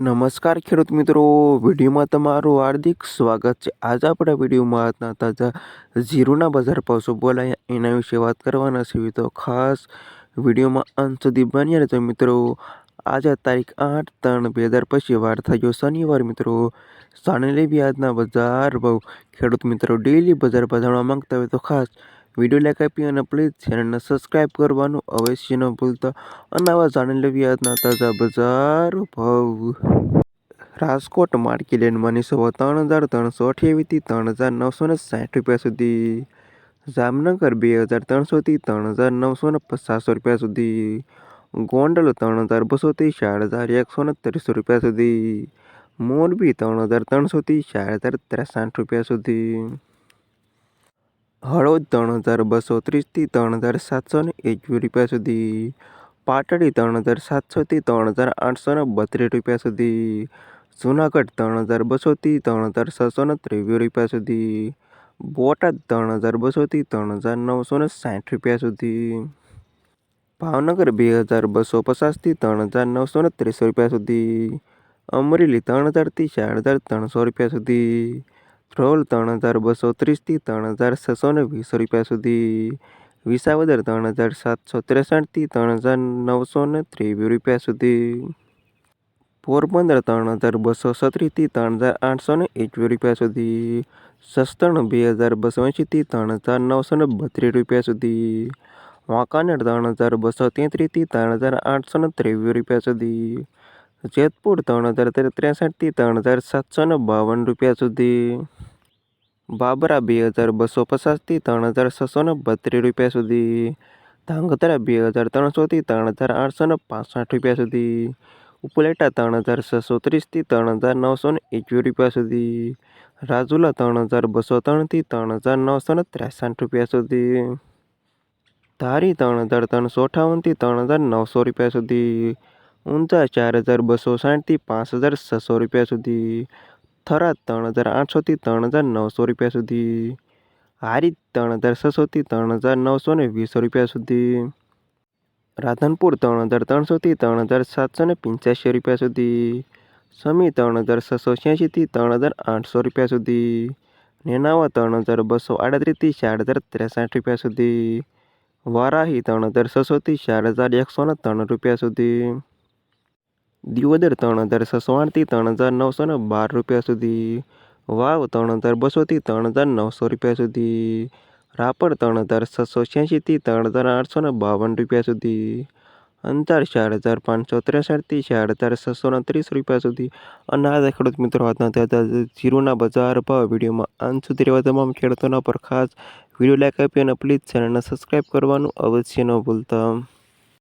નમસ્કાર ખેડૂત મિત્રો, વિડીયોમાં તમારું હાર્દિક સ્વાગત છે. આજે આપણા વિડીયોમાં આજના તાજા જીરુના બજાર ભાવ શું બોલાયા. એના વિશે વાત કરવાના છે. તો ખાસ વિડીયોમાં અંત સુધી બન્યા રહેજો મિત્રો. આજે તારીખ આઠ ત્રણ બે હજાર પછી વાર થયો શનિવાર મિત્રો. જાણી લેવી આજના બજાર ભાવ. ખેડૂત મિત્રો ડેલી બજાર ભાવ જાણવા માંગતા હોય તો ખાસ વીડિયો લાઈક આપી અને પ્લીઝ ચેનલને સબસ્ક્રાઈબ કરવાનું અવશ્ય ન ભૂલતા. અને આવા જાણી લેવી આજના તાજા બજાર ભાવ. રાજકોટ માર્કેટમાં નીસો ત્રણ હજાર ત્રણસો અઠ્યાવીસથી ત્રણ હજાર નવસો ને સાઠ રૂપિયા સુધી. જામનગર બે હજાર ત્રણસોથી ત્રણ હજાર નવસો ને પચાસો રૂપિયા સુધી. ગોંડલ ત્રણ હજાર બસોથી ચાર હજાર એકસો ને ત્રીસો રૂપિયા સુધી. મોરબી ત્રણ હજાર ત્રણસોથી ચાર હજાર ત્રેસાઠ રૂપિયા સુધી. હળવદ ત્રણ હજાર બસો ત્રીસથી ત્રણ હજાર સાતસો ને રૂપિયા સુધી. પાટડી ત્રણ હજાર સાતસોથી ત્રણ હજાર આઠસો ને બત્રીસ રૂપિયા સુધી. જુનાગઢ ત્રણ હજાર બસોથી ત્રણ હજાર છસો ને ત્રેવીસ રૂપિયા સુધી. બોટાદ ત્રણ હજાર બસોથી ત્રણ હજાર નવસો ને સાઠ રૂપિયા સુધી. ભાવનગર બે હજાર બસો પચાસથી ત્રણ હજાર નવસો ને ત્રીસ રૂપિયા સુધી. અમરેલી ત્રણ હજારથી ચાર હજાર ત્રણસો રૂપિયા સુધી. ધ્રોલ ત્રણ હજાર બસો ત્રીસથી ત્રણ હજાર છસો ને વીસ રૂપિયા સુધી વિસાવદર ત્રણ હજાર સાતસો ત્રેસઠથી ત્રણ હજાર નવસો ને ત્રેવીસ રૂપિયા સુધી પોરબંદર ત્રણ હજાર બસો સત્રીસથી ત્રણ હજાર આઠસો ને એકવીસ રૂપિયા સુધી સસ્તણ બે હજાર બસો એંશીથી ત્રણ હજાર નવસો ને બત્રીસ રૂપિયા સુધી વાંકાનેર ત્રણ હજાર બસો તેત્રીસથી ત્રણ હજાર આઠસો ને ત્રેવીસ રૂપિયા સુધી જેતપુર ત્રણ હજાર ત્રેસઠથી ત્રણ હજાર સાતસો ને બાવન રૂપિયા સુધી બાબરા બે હજાર બસો પચાસથી ત્રણ હજાર છસો ને બત્રીસ રૂપિયા સુધી. ધાંગધ્રા બે હજાર ત્રણસોથી ત્રણ હજાર આઠસો ને પાસઠ રૂપિયા સુધી. ઉપલેટા ત્રણ હજાર છસો ત્રીસથી ત્રણ હજાર નવસો ને એકવીસ રૂપિયા સુધી. રાજુલા ત્રણ હજાર બસો ત્રણથી ત્રણ હજાર નવસો ને ત્રેસઠ રૂપિયા સુધી. ધારી ત્રણ હજાર ત્રણસો અઠાવનથી ત્રણ હજાર નવસો રૂપિયા સુધી. ઊંઝા ચાર હજાર બસો સાઠથી પાંચ હજાર છસો રૂપિયા સુધી. થરાદ ત્રણ હજાર આઠસોથી ત્રણ હજાર નવસો રૂપિયા સુધી હારીજ ત્રણ હજાર છસોથી ત્રણ હજાર નવસો ને વીસ રૂપિયા સુધી રાધનપુર ત્રણ હજાર ત્રણસોથી ત્રણ હજાર સાતસો ને પંચ્યાસી રૂપિયા સુધી સમી ત્રણ હજાર છસો છ્યાસીથી ત્રણ હજાર આઠસો રૂપિયા સુધી નેનાવા ત્રણ હજાર બસો આડત્રીસથી ચાર હજાર ત્રેસઠ રૂપિયા સુધી વારાહી ત્રણ હજાર છસોથી ચાર હજાર એકસો ને ત્રણ રૂપિયા સુધી દિયોદર ત્રણ હજાર છસો આઠથી ત્રણ હજાર નવસો ને બાર રૂપિયા સુધી. વાવ, ત્રણ હજાર બસોથી ત્રણ હજાર નવસો રૂપિયા સુધી. રાપર, ત્રણ હજાર છસો છ્યાસીથી ત્રણ હજાર આઠસો ને બાવન રૂપિયા સુધી. અંતર ચાર હજાર પાંચસો ત્રેસઠથી ચાર હજાર છસો ને ત્રીસ રૂપિયા સુધી. અને આ ખેડૂત મિત્રો, આજના થયા જીરુના બજાર ભાવ વિડીયોમાં અંત સુધી રહેવા તમામ ખેડૂતોના પર ખાસ વીડિયો લાઈક આપી અને પ્લીઝ ચેનલને સબસ્ક્રાઈબ કરવાનું અવશ્ય ન ભૂલતા.